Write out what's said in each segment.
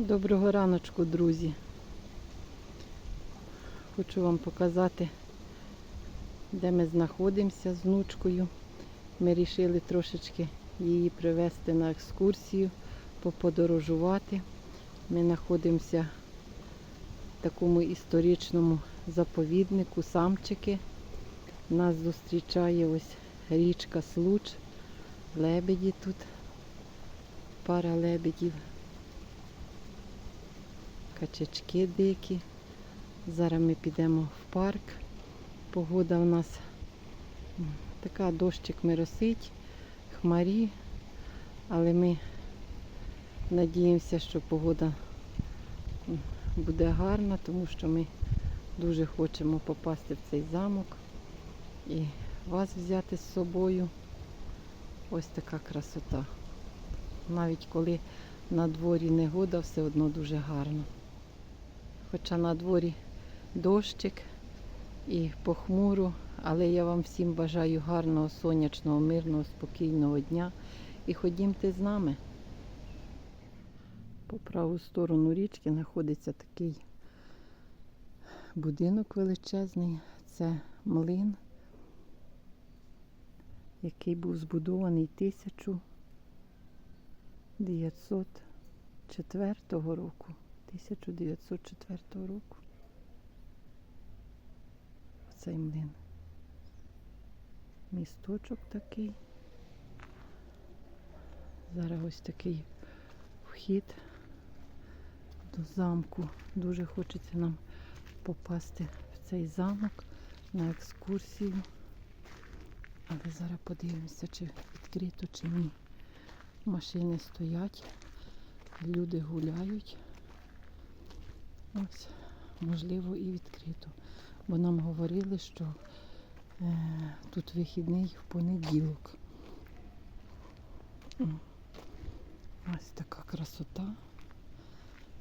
Доброго раночку, друзі. Хочу вам показати, де ми знаходимося з внучкою. Ми вирішили трошечки її привезти на екскурсію, поподорожувати. Ми знаходимося в такому історичному заповіднику Самчики. Нас зустрічає ось річка Случ, лебеді тут, пара лебедів качачки дикі. Зараз ми підемо в парк. Погода у нас така дощик миросить, хмарі, але ми надіємося, що погода буде гарна, тому що ми дуже хочемо попасти в цей замок і вас взяти з собою. Ось така красота. Навіть коли на дворі негода, все одно дуже гарно. Хоча на дворі дощик і похмуро, але я вам всім бажаю гарного, сонячного, мирного, спокійного дня. І ходімте з нами. По праву сторону річки знаходиться такий будинок величезний. Це млин, який був збудований 1904 року. 1904 року. Оцей млин. Місточок такий. Зараз ось такий вхід до замку. Дуже хочеться нам попасти в цей замок на екскурсію. Але зараз подивимося, чи відкрито, чи ні. Машини стоять, люди гуляють. Ось, можливо, і відкрито. Бо нам говорили, що е, тут вихідний в понеділок. Ось така красота.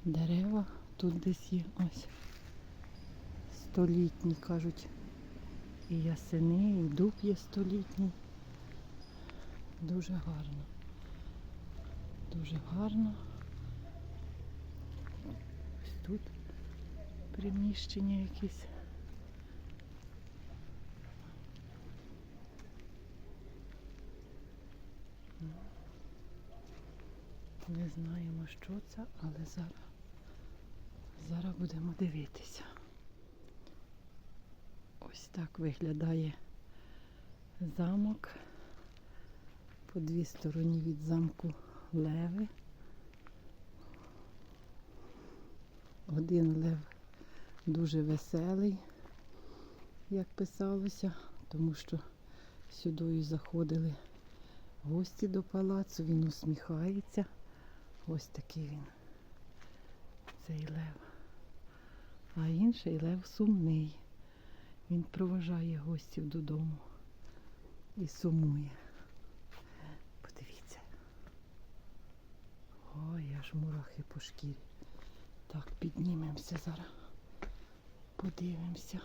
Дерева тут десь є ось. Столітні, кажуть. І ясени, і дуб є столітній. Дуже гарно. Дуже гарно. Ось тут приміщення якісь. Не знаємо, що це, але зараз, зараз будемо дивитися. Ось так виглядає замок. По дві стороні від замку леви. Один лев дуже веселий, як писалося, тому що сюди заходили гості до палацу, він усміхається. Ось такий він, цей лев. А інший лев сумний. Він проважає гостів додому і сумує. Подивіться. Ой, аж мурахи по шкірі. Так, піднімемося зараз. Подивимося.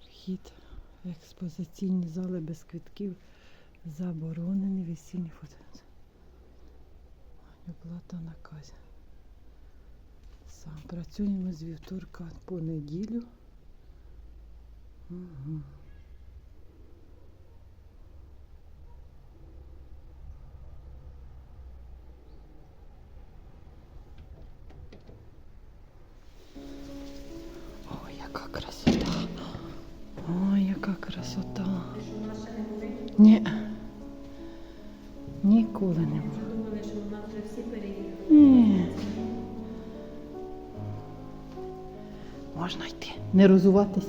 Вхід в експозиційні зали без квитків заборонений весільні фото. Оплата наказі. Сам працюємо з вівторка по неділю. Угу. Ой, яка красота. Ой, яка красота. Ні. Ніколи не було. Ні. Можна йти. Не розуватись.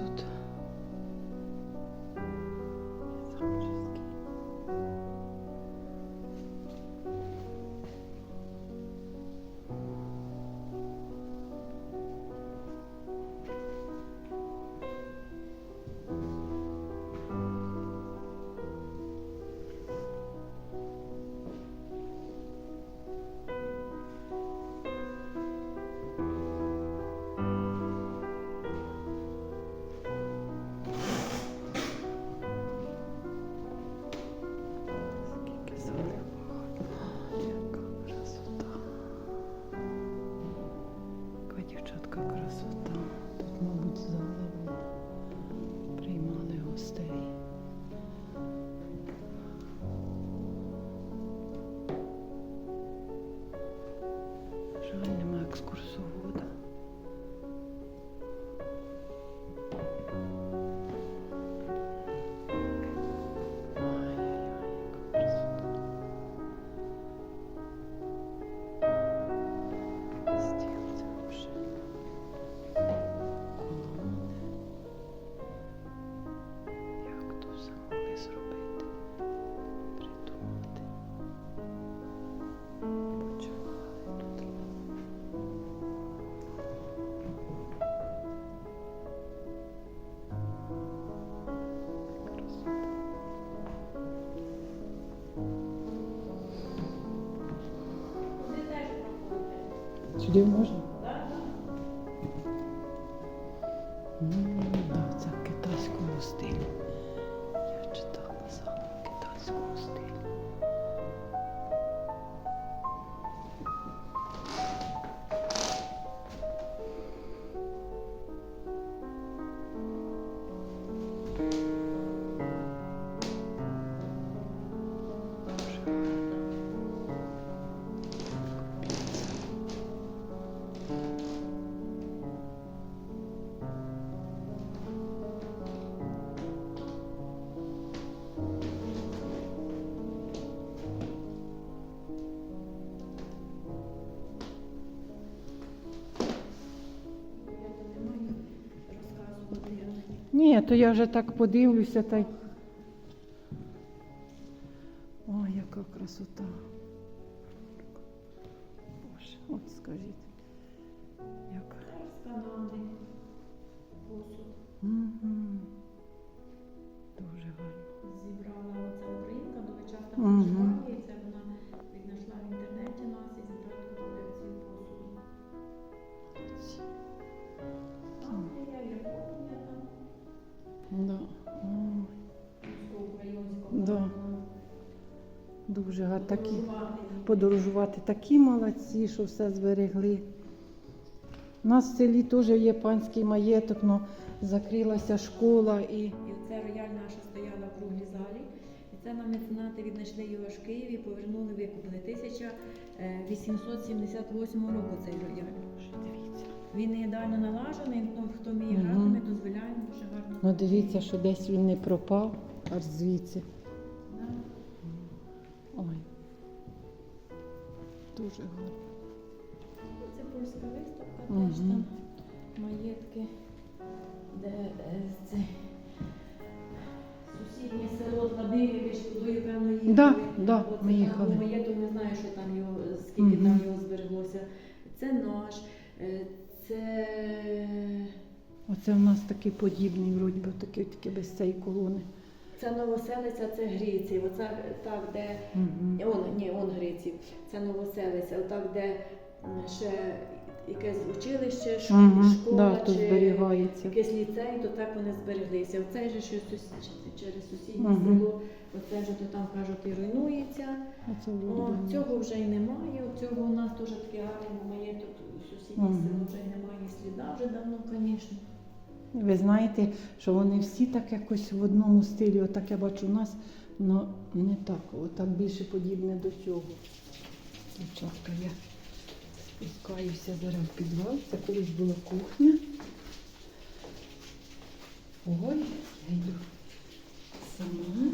Mesut. дівчатка красота. Сюди можна? Ні, то я вже так подивлюся та й. Ой, яка красота. Боже, от скажіть. Як. Канади. Дуже гарно. Зібрала оця українка, довечасна Мгм. Такі. Подорожувати. Такі молодці, що все зберегли. У нас в селі теж є панський маєток, але закрилася школа і І це рояль наша стояла в круглій залі. І це нам меценати віднайшли його в Києві, повернули, викупили. 1878 року цей рояль. Він не ідеально налажений, ну, хто вміє грати, ми дозволяємо дуже гарно. Ну дивіться, що десь він не пропав, аж звідси. Дуже гарно. Це польська виставка, Мгм. теж там маєтки, де е, це сусіднє село Владимирович, туди, певно, їхали. Да, да, ми їхали. Маєток не знаю, що там його, скільки Мгм. там його збереглося. Це наш, е, це Оце в нас такий подібний, вроді би, такий, такий без цієї колони. Це Новоселиця, це Гриців. Оце так, де Угу. он, ні, он Гриців. Це Новоселиця. Отак, де ще якесь училище, Угу. школа Да, чи якийсь ліцей, то так вони збереглися. Оце ж що через сусіднє Мгм. село, оце вже то там кажуть і руйнується. Оце О, цього вже й немає. Цього у нас теж таке гарне маєток, сусіднє Мгм. село вже й немає сліда вже давно, звісно. Ви знаєте, що вони всі так якось в одному стилі, отак я бачу у нас, але не так, отак більше подібне до цього. Дівчатка, я спускаюся зараз в підвал. Це колись була кухня. Ой, я йду сама.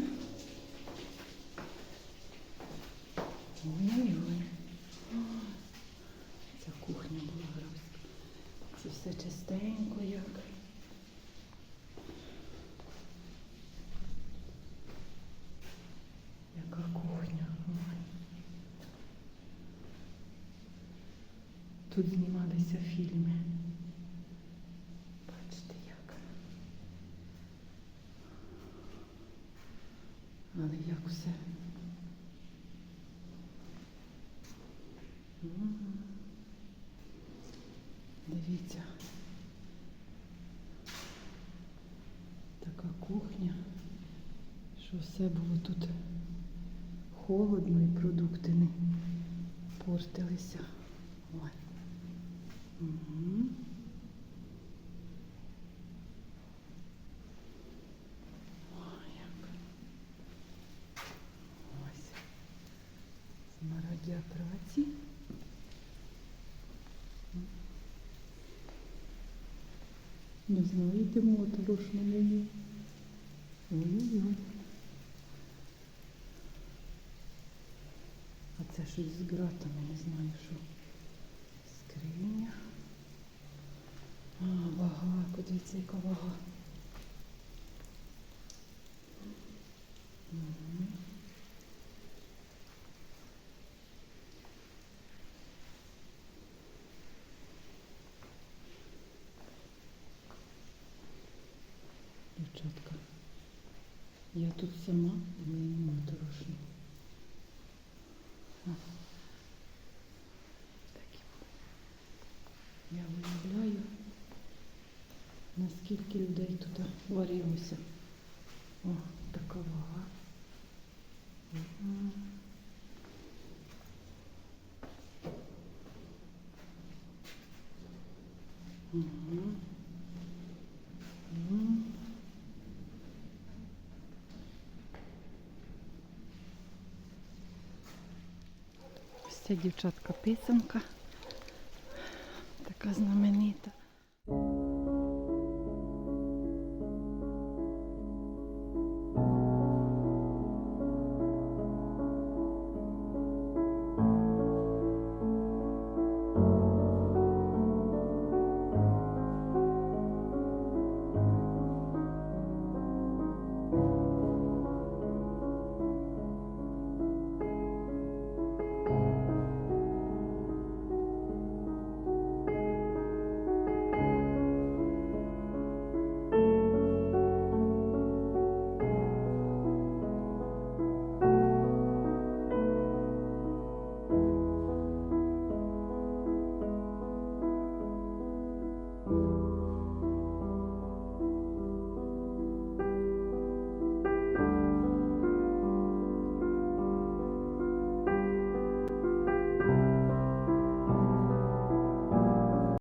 Ой-ой-ой. Ця кухня була грозна. Це все чистенько як. Яка кухня. Ой. Тут знімалися фільми. Бачите як. Але як все. Дивіться. Така кухня, що все було тут холодно і продукти не портилися. Як. Ось. Для праці. Не знаєте, моторошно мені. Ой-ой-ой. А це щось з ґратами, не знаю що. Скриня. Подивіться, яка. Дівчатка, я тут сама, і мені моторошно. А. Так і буде. Я виявляю, наскільки людей тут варилося. О, така вага. Мгм. Мгм. Мгм. Ось ця дівчатка писанка. Така знаменита.